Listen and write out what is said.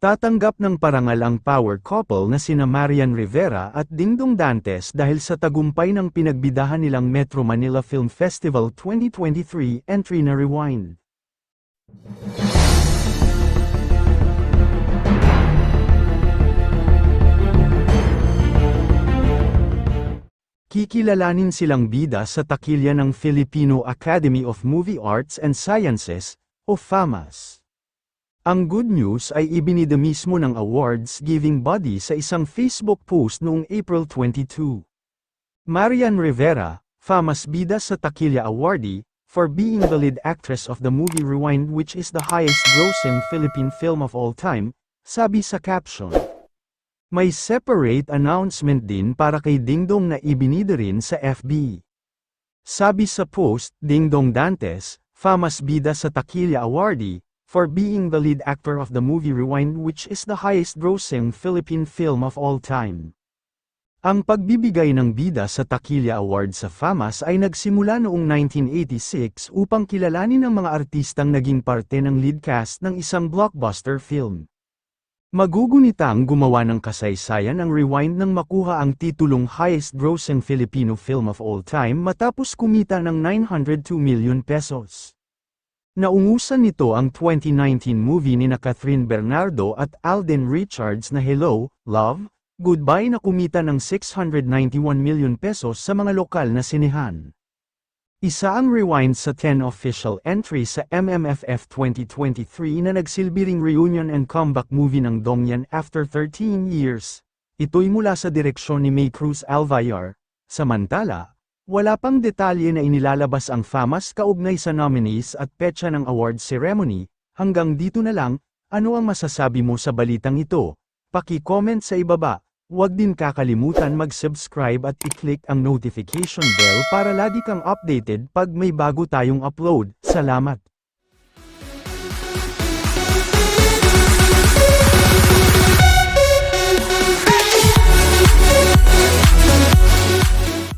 Tatanggap ng parangal ang power couple na sina Marian Rivera at Dingdong Dantes dahil sa tagumpay ng pinagbidahan nilang Metro Manila Film Festival 2023 entry na Rewind. Kikilalanin silang bida sa takilya ng Filipino Academy of Movie Arts and Sciences, o FAMAS. Ang good news ay ibinida mismo ng awards-giving body sa isang Facebook post noong April 22. Marian Rivera, FAMAS bida sa Takilya Awardee, for being the lead actress of the movie Rewind which is the highest-grossing Philippine film of all time, sabi sa caption. May separate announcement din para kay Dingdong na ibinida rin sa FB. Sabi sa post, Dingdong Dantes, FAMAS bida sa Takilya Awardee, for being the lead actor of the movie Rewind which is the highest-grossing Philippine film of all time. Ang pagbibigay ng bida sa Takilya Award sa FAMAS ay nagsimula noong 1986 upang kilalanin ang mga artistang naging parte ng lead cast ng isang blockbuster film. Magugunitang gumawa ng kasaysayan ang Rewind nang makuha ang titulong highest-grossing Filipino film of all time matapos kumita ng 902 million pesos. Naungusan nito ang 2019 movie ni na Catherine Bernardo at Alden Richards na Hello, Love, Goodbye na kumita ng 691 million pesos sa mga lokal na sinehan. Isa ang rewind sa 10 official entries sa MMFF 2023 na nagsilbi ring reunion and comeback movie ng Dongyan after 13 years. Ito'y mula sa direksyon ni May Cruz Alvayar. Samantala, wala pang detalye na inilalabas ang FAMAS kaugnay sa nominees at petsa ng award ceremony. Hanggang dito na lang, ano ang masasabi mo sa balitang ito? Paki-comment sa ibaba. Huwag din kakalimutan mag-subscribe at i-click ang notification bell para lagi kang updated pag may bago tayong upload. Salamat!